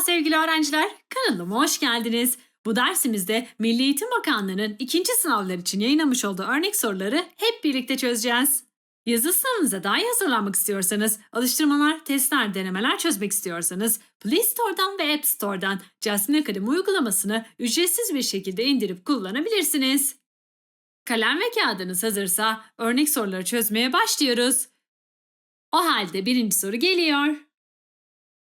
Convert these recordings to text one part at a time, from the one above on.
Sevgili öğrenciler, kanalıma hoş geldiniz. Bu dersimizde Milli Eğitim Bakanlığı'nın ikinci sınavlar için yayınlamış olduğu örnek soruları hep birlikte çözeceğiz. Yazı sınavınıza daha iyi hazırlanmak istiyorsanız, alıştırmalar, testler, denemeler çözmek istiyorsanız, Play Store'dan ve App Store'dan Jasmine Academy uygulamasını ücretsiz bir şekilde indirip kullanabilirsiniz. Kalem ve kağıdınız hazırsa örnek soruları çözmeye başlıyoruz. O halde birinci soru geliyor.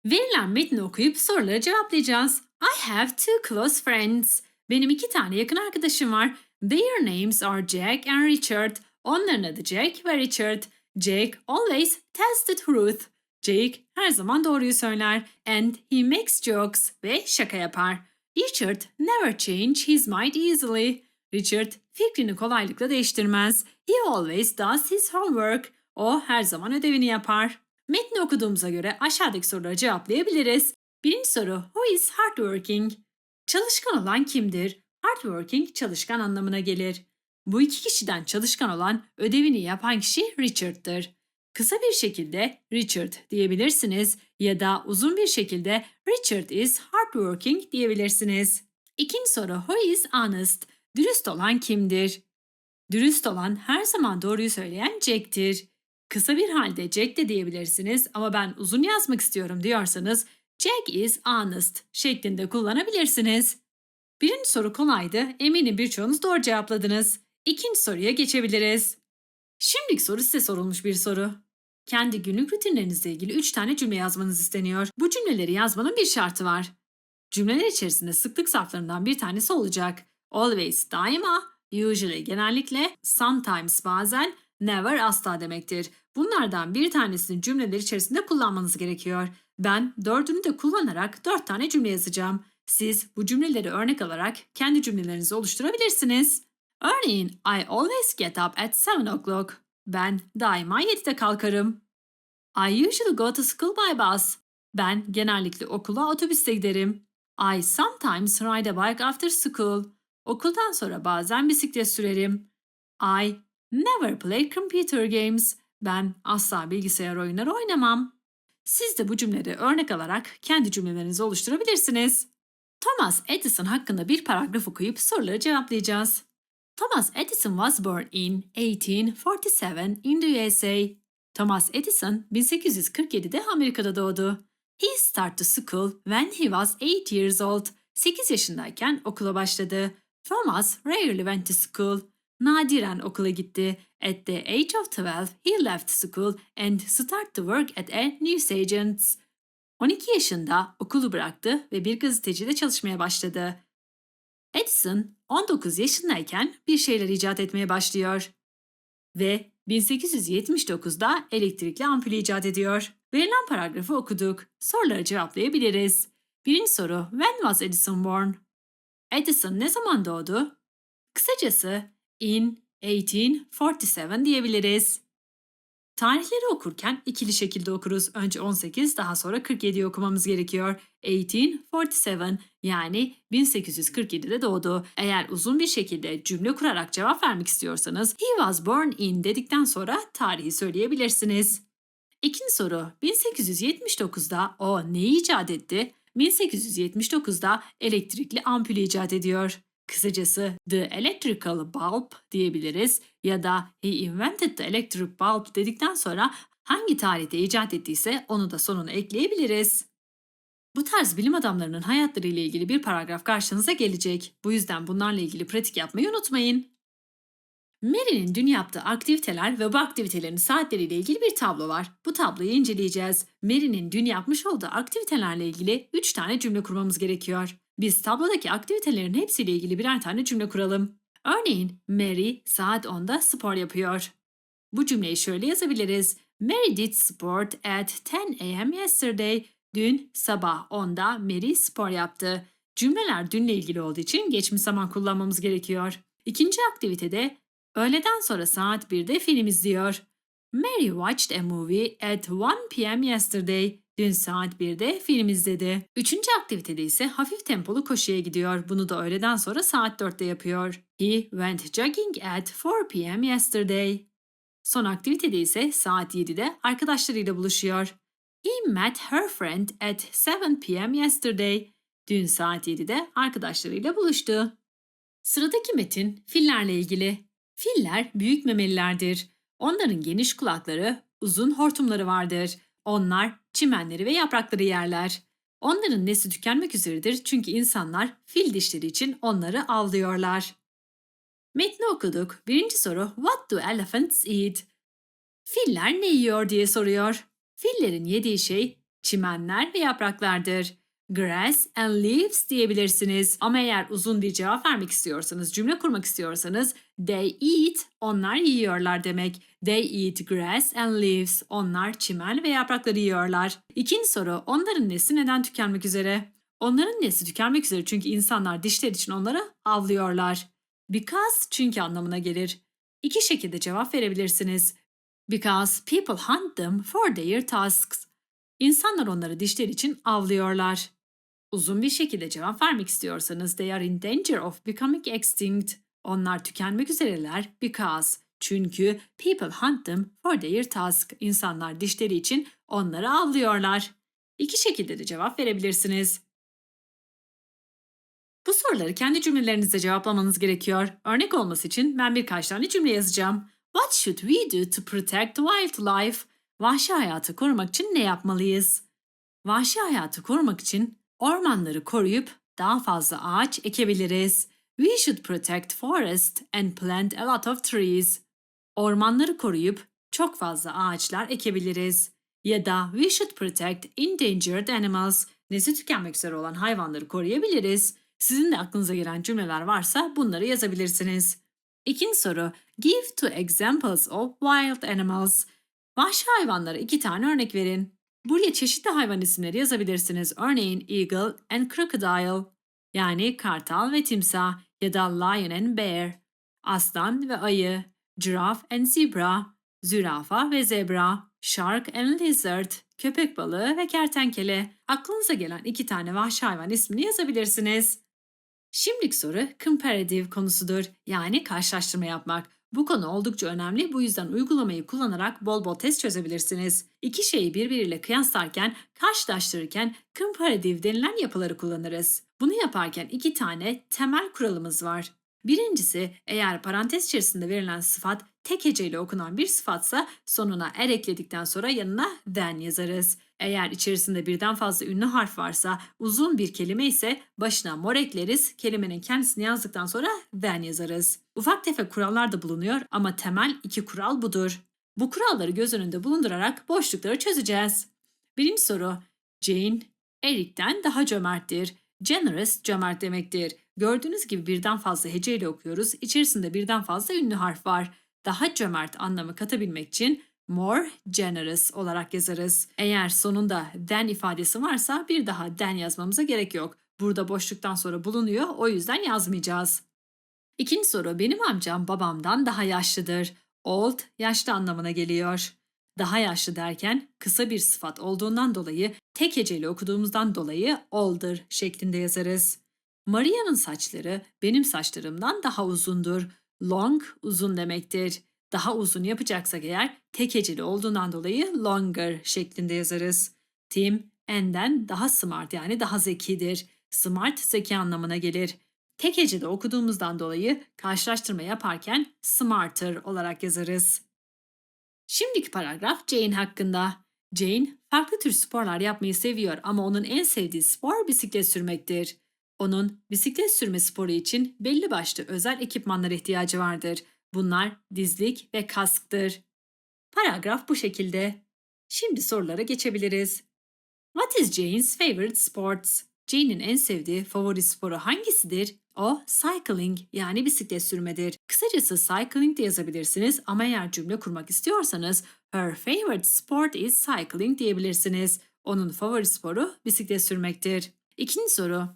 Verilen metni okuyup soruları cevaplayacağız. I have two close friends. Benim iki tane yakın arkadaşım var. Their names are Jack and Richard. Onların adı Jack ve Richard. Jack always tells the truth. Jake her zaman doğruyu söyler. And he makes jokes ve şaka yapar. Richard never change his mind easily. Richard fikrini kolaylıkla değiştirmez. He always does his homework. O her zaman ödevini yapar. Metni okuduğumuza göre aşağıdaki soruları cevaplayabiliriz. Birinci soru Who is hardworking? Çalışkan olan kimdir? Hardworking çalışkan anlamına gelir. Bu iki kişiden çalışkan olan ödevini yapan kişi Richard'tır. Kısa bir şekilde Richard diyebilirsiniz ya da uzun bir şekilde Richard is hardworking diyebilirsiniz. İkinci soru Who is honest? Dürüst olan kimdir? Dürüst olan her zaman doğruyu söyleyen Jack'tir. Kısa bir halde Jack de diyebilirsiniz ama ben uzun yazmak istiyorum diyorsanız Jack is honest şeklinde kullanabilirsiniz. Birinci soru kolaydı. Eminim birçoğunuz doğru cevapladınız. İkinci soruya geçebiliriz. Şimdiki soru size sorulmuş bir soru. Kendi günlük rutinlerinizle ilgili 3 tane cümle yazmanız isteniyor. Bu cümleleri yazmanın bir şartı var. Cümleler içerisinde sıklık zarflarından bir tanesi olacak. Always daima, usually genellikle, sometimes bazen, never asla demektir. Bunlardan bir tanesini cümleler içerisinde kullanmanız gerekiyor. Ben dördünü de kullanarak dört tane cümle yazacağım. Siz bu cümleleri örnek alarak kendi cümlelerinizi oluşturabilirsiniz. Örneğin I always get up at 7 o'clock. Ben daima 7'de kalkarım. I usually go to school by bus. Ben genellikle okula otobüste giderim. I sometimes ride a bike after school. Okuldan sonra bazen bisiklet sürerim. I never play computer games. Ben asla bilgisayar oyunları oynamam. Siz de bu cümleleri örnek alarak kendi cümlelerinizi oluşturabilirsiniz. Thomas Edison hakkında bir paragraf okuyup soruları cevaplayacağız. Thomas Edison was born in 1847 in the USA. Thomas Edison 1847'de Amerika'da doğdu. He started school when he was 8 years old. 8 yaşındayken okula başladı. Thomas rarely went to school. Nadiren okula gitti. At the age of 12, he left school and started to work at a newsagent's. 12 yaşında okulu bıraktı ve bir gazetecide çalışmaya başladı. Edison 19 yaşındayken bir şeyler icat etmeye başlıyor ve 1879'da elektrikli ampul icat ediyor. Verilen paragrafı okuduk. Soruları cevaplayabiliriz. Birinci soru When was Edison born? Edison ne zaman doğdu? Kısacası in 1847 diyebiliriz. Tarihleri okurken ikili şekilde okuruz. Önce 18 daha sonra 47 okumamız gerekiyor. 1847 yani 1847'de doğdu. Eğer uzun bir şekilde cümle kurarak cevap vermek istiyorsanız he was born in dedikten sonra tarihi söyleyebilirsiniz. İkinci soru 1879'da o neyi icat etti? 1879'da elektrikli ampul icat ediyor. Kısacası the electrical bulb diyebiliriz ya da he invented the electric bulb dedikten sonra hangi tarihte icat ettiyse onu da sonuna ekleyebiliriz. Bu tarz bilim adamlarının hayatları ile ilgili bir paragraf karşınıza gelecek. Bu yüzden bunlarla ilgili pratik yapmayı unutmayın. Mary'nin dün yaptığı aktiviteler ve bu aktivitelerin saatleriyle ilgili bir tablo var. Bu tabloyu inceleyeceğiz. Mary'nin dün yapmış olduğu aktivitelerle ilgili 3 tane cümle kurmamız gerekiyor. Biz tablodaki aktivitelerin hepsiyle ilgili birer tane cümle kuralım. Örneğin Mary saat 10'da spor yapıyor. Bu cümleyi şöyle yazabiliriz. Mary did sport at 10 a.m. yesterday. Dün sabah 10'da Mary spor yaptı. Cümleler dünle ilgili olduğu için geçmiş zaman kullanmamız gerekiyor. İkinci aktivitede öğleden sonra saat 1'de film izliyor. Mary watched a movie at 1 p.m. yesterday. Dün saat 1'de film izledi. Üçüncü aktivitede ise hafif tempolu koşuya gidiyor. Bunu da öğleden sonra saat 4'te yapıyor. He went jogging at 4 p.m. yesterday. Son aktivitede ise saat 7'de arkadaşlarıyla buluşuyor. He met her friend at 7 p.m. yesterday. Dün saat 7'de arkadaşlarıyla buluştu. Sıradaki metin fillerle ilgili. Filler büyük memelilerdir. Onların geniş kulakları, uzun hortumları vardır. Onlar çimenleri ve yaprakları yerler. Onların nesli tükenmek üzeredir çünkü insanlar fil dişleri için onları avlıyorlar. Metni okuduk. Birinci soru What do elephants eat? Filler ne yiyor diye soruyor. Fillerin yediği şey çimenler ve yapraklardır. Grass and leaves diyebilirsiniz. Ama eğer uzun bir cevap vermek istiyorsanız, cümle kurmak istiyorsanız they eat, onlar yiyorlar demek. They eat grass and leaves. Onlar çimen ve yaprakları yiyorlar. İkinci soru, onların nesli neden tükenmek üzere? Onların nesli tükenmek üzere çünkü insanlar dişler için onları avlıyorlar. Because çünkü anlamına gelir. İki şekilde cevap verebilirsiniz. Because people hunt them for their tusks. İnsanlar onları dişler için avlıyorlar. Uzun bir şekilde cevap vermek istiyorsanız they are in danger of becoming extinct. Onlar tükenmek üzereler because çünkü people hunt them for their tusk. İnsanlar dişleri için onları avlıyorlar. İki şekilde de cevap verebilirsiniz. Bu soruları kendi cümlelerinizde cevaplamanız gerekiyor. Örnek olması için ben birkaç tane cümle yazacağım. What should we do to protect wildlife? Vahşi hayatı korumak için ne yapmalıyız? Vahşi hayatı korumak için ormanları koruyup daha fazla ağaç ekebiliriz. We should protect forest and plant a lot of trees. Ormanları koruyup çok fazla ağaçlar ekebiliriz. Ya da we should protect endangered animals. Nesli tükenmek üzere olan hayvanları koruyabiliriz. Sizin de aklınıza gelen cümleler varsa bunları yazabilirsiniz. İkinci soru. Give two examples of wild animals. Vahşi hayvanlara iki tane örnek verin. Buraya çeşitli hayvan isimleri yazabilirsiniz. Örneğin eagle and crocodile yani kartal ve timsah ya da lion and bear, aslan ve ayı, giraffe and zebra, zürafa ve zebra, shark and lizard, köpek balığı ve kertenkele. Aklınıza gelen iki tane vahşi hayvan ismini yazabilirsiniz. Şimdiki soru comparative konusudur. Yani karşılaştırma yapmak. Bu konu oldukça önemli. Bu yüzden uygulamayı kullanarak bol bol test çözebilirsiniz. İki şeyi birbiriyle kıyaslarken, karşılaştırırken comparative denilen yapıları kullanırız. Bunu yaparken iki tane temel kuralımız var. Birincisi eğer parantez içerisinde verilen sıfat tek heceyle okunan bir sıfatsa sonuna er ekledikten sonra yanına then yazarız. Eğer içerisinde birden fazla ünlü harf varsa uzun bir kelime ise başına mor ekleriz. Kelimenin kendisini yazdıktan sonra then yazarız. Ufak tefek kurallar da bulunuyor ama temel iki kural budur. Bu kuralları göz önünde bulundurarak boşlukları çözeceğiz. Birinci soru. Jane, Eric'ten daha cömerttir. Generous cömert demektir. Gördüğünüz gibi birden fazla heceyle okuyoruz. İçerisinde birden fazla ünlü harf var. Daha cömert anlamı katabilmek için more generous olarak yazarız. Eğer sonunda than ifadesi varsa bir daha than yazmamıza gerek yok. Burada boşluktan sonra bulunuyor o yüzden yazmayacağız. İkinci soru benim amcam babamdan daha yaşlıdır. Old yaşlı anlamına geliyor. Daha yaşlı derken kısa bir sıfat olduğundan dolayı tek heceli okuduğumuzdan dolayı older şeklinde yazarız. Maria'nın saçları benim saçlarımdan daha uzundur. Long uzun demektir. Daha uzun yapacaksak eğer tek heceli olduğundan dolayı longer şeklinde yazarız. Tim enden daha smart yani daha zekidir. Smart zeki anlamına gelir. Tek hecede okuduğumuzdan dolayı karşılaştırma yaparken smarter olarak yazarız. Şimdiki paragraf Jane hakkında. Jane farklı tür sporlar yapmayı seviyor ama onun en sevdiği spor bisiklet sürmektir. Onun bisiklet sürme sporu için belli başlı özel ekipmanlara ihtiyacı vardır. Bunlar dizlik ve kasktır. Paragraf bu şekilde. Şimdi sorulara geçebiliriz. What is Jane's favorite sports? Jane'in en sevdiği favori sporu hangisidir? O cycling yani bisiklet sürmedir. Kısacası cycling de yazabilirsiniz ama eğer cümle kurmak istiyorsanız her favorite sport is cycling diyebilirsiniz. Onun favori sporu bisiklet sürmektir. İkinci soru.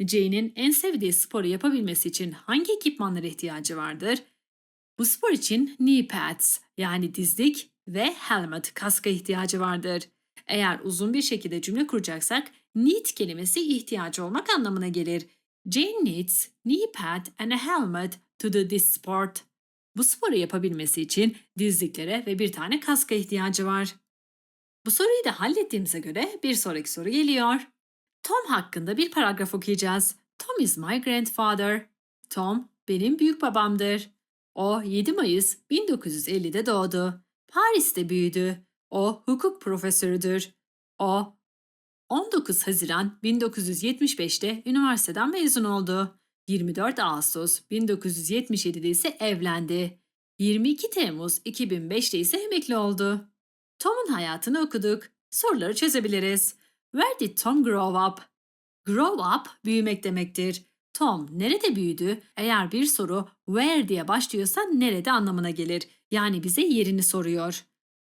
Jane'in en sevdiği sporu yapabilmesi için hangi ekipmanlara ihtiyacı vardır? Bu spor için knee pads yani dizlik ve helmet kaska ihtiyacı vardır. Eğer uzun bir şekilde cümle kuracaksak need kelimesi ihtiyacı olmak anlamına gelir. Jane needs knee pad and a helmet to do this sport. Bu sporu yapabilmesi için dizliklere ve bir tane kaska ihtiyacı var. Bu soruyu da hallettiğimize göre bir sonraki soru geliyor. Tom hakkında bir paragraf okuyacağız. Tom is my grandfather. Tom benim büyük babamdır. O 7 Mayıs 1950'de doğdu. Paris'te büyüdü. O hukuk profesörüdür. O 19 Haziran 1975'te üniversiteden mezun oldu. 24 Ağustos 1977'de ise evlendi. 22 Temmuz 2005'te ise emekli oldu. Tom'un hayatını okuduk. Soruları çözebiliriz. Where did Tom grow up? Grow up büyümek demektir. Tom nerede büyüdü? Eğer bir soru where diye başlıyorsa nerede anlamına gelir. Yani bize yerini soruyor.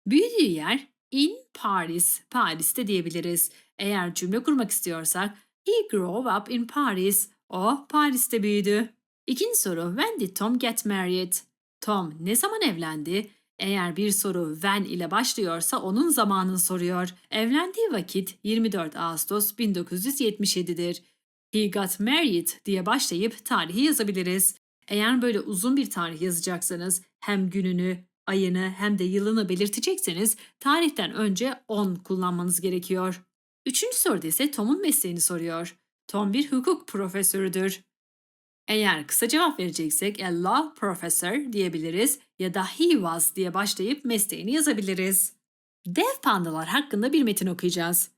Büyüdüğü yer in Paris, Paris'te diyebiliriz. Eğer cümle kurmak istiyorsak he grew up in Paris. O Paris'te büyüdü. İkinci soru when did Tom get married? Tom ne zaman evlendi? Eğer bir soru when ile başlıyorsa onun zamanını soruyor. Evlendiği vakit 24 Ağustos 1977'dir. He got married diye başlayıp tarihi yazabiliriz. Eğer böyle uzun bir tarih yazacaksanız hem gününü, ayını hem de yılını belirtecekseniz tarihten önce 10 kullanmanız gerekiyor. Üçüncü soruda ise Tom'un mesleğini soruyor. Tom bir hukuk profesörüdür. Eğer kısa cevap vereceksek a law professor diyebiliriz ya da he was diye başlayıp mesleğini yazabiliriz. Dev pandalar hakkında bir metin okuyacağız.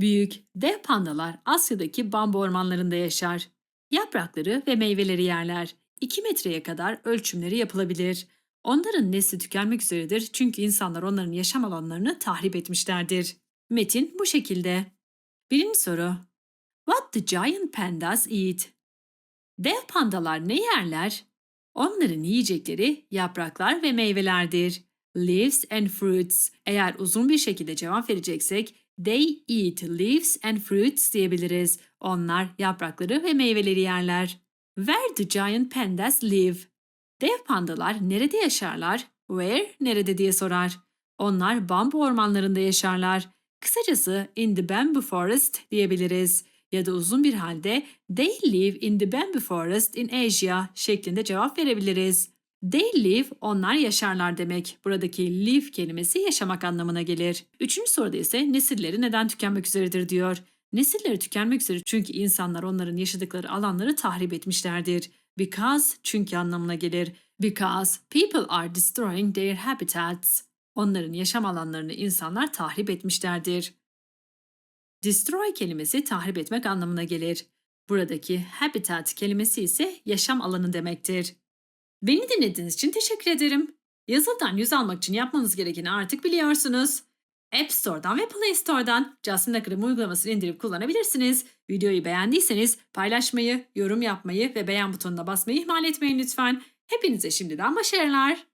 Büyük, dev pandalar Asya'daki bambu ormanlarında yaşar. Yaprakları ve meyveleri yerler. 2 metreye kadar ölçümleri yapılabilir. Onların nesli tükenmek üzeredir çünkü insanlar onların yaşam alanlarını tahrip etmişlerdir. Metin bu şekilde. Birinci soru. What the giant pandas eat? Dev pandalar ne yerler? Onların yiyecekleri yapraklar ve meyvelerdir. Leaves and fruits. Eğer uzun bir şekilde cevap vereceksek they eat leaves and fruits diyebiliriz. Onlar yaprakları ve meyveleri yerler. Where do giant pandas live? Dev pandalar nerede yaşarlar? Where, nerede diye sorar. Onlar bambu ormanlarında yaşarlar. Kısacası in the bamboo forest diyebiliriz ya da uzun bir halde they live in the bamboo forest in Asia şeklinde cevap verebiliriz. They live, onlar yaşarlar demek. Buradaki live kelimesi yaşamak anlamına gelir. Üçüncü soruda ise nesilleri neden tükenmek üzeredir diyor. Nesilleri tükenmek üzere çünkü insanlar onların yaşadıkları alanları tahrip etmişlerdir. Because, çünkü anlamına gelir. Because people are destroying their habitats. Onların yaşam alanlarını insanlar tahrip etmişlerdir. Destroy kelimesi tahrip etmek anlamına gelir. Buradaki habitat kelimesi ise yaşam alanı demektir. Beni dinlediğiniz için teşekkür ederim. Yazıldan yüz almak için yapmanız gerekeni artık biliyorsunuz. App Store'dan ve Play Store'dan Justin Akram uygulamasını indirip kullanabilirsiniz. Videoyu beğendiyseniz paylaşmayı, yorum yapmayı ve beğen butonuna basmayı ihmal etmeyin lütfen. Hepinize şimdiden başarılar.